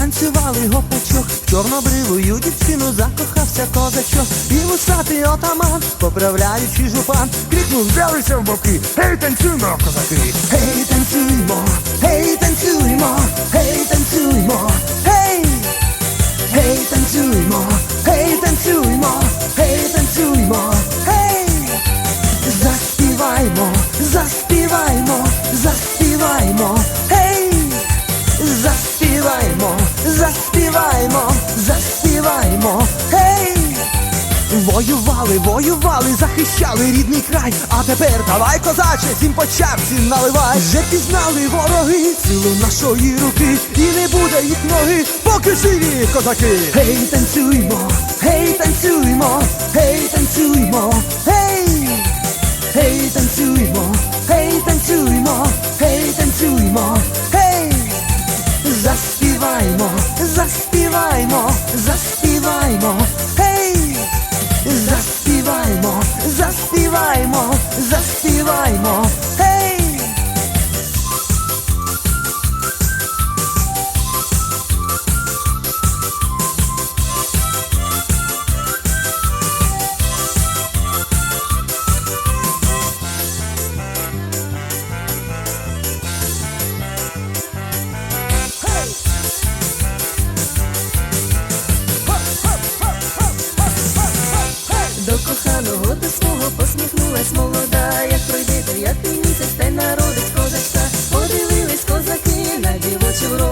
танцювали гопачок, в чорнобривою дівчину закохався козачок, і вусатий отаман, поправляючи жупан, крикнув, взялися в боки, гей, танцюймо, козаки! Гей, танцюймо, гей, танцюймо, гей, танцюймо, Заспіваймо, заспіваймо, заспіваймо, гей! Воювали, воювали, захищали рідний край, а тепер давай, козаче, сім по чарці наливай. Вже пізнали вороги силу нашої руки, і не буде їх ноги, поки живі козаки. Гей, танцюймо, гей, танцюймо, гей, танцюймо, гей, гей, танцюймо, гей, танцюймо, гей, танцюймо, заспіваймо, заспіваймо, 갈수록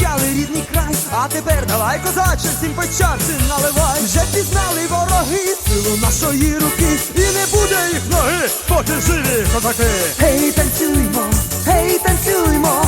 захищали рідний край, а тепер давай, козаче, всім печальці наливай. Вже пізнали вороги, силу нашої руки, і не буде їх ноги, поки живі козаки. Гей, танцюймо, гей, танцюймо.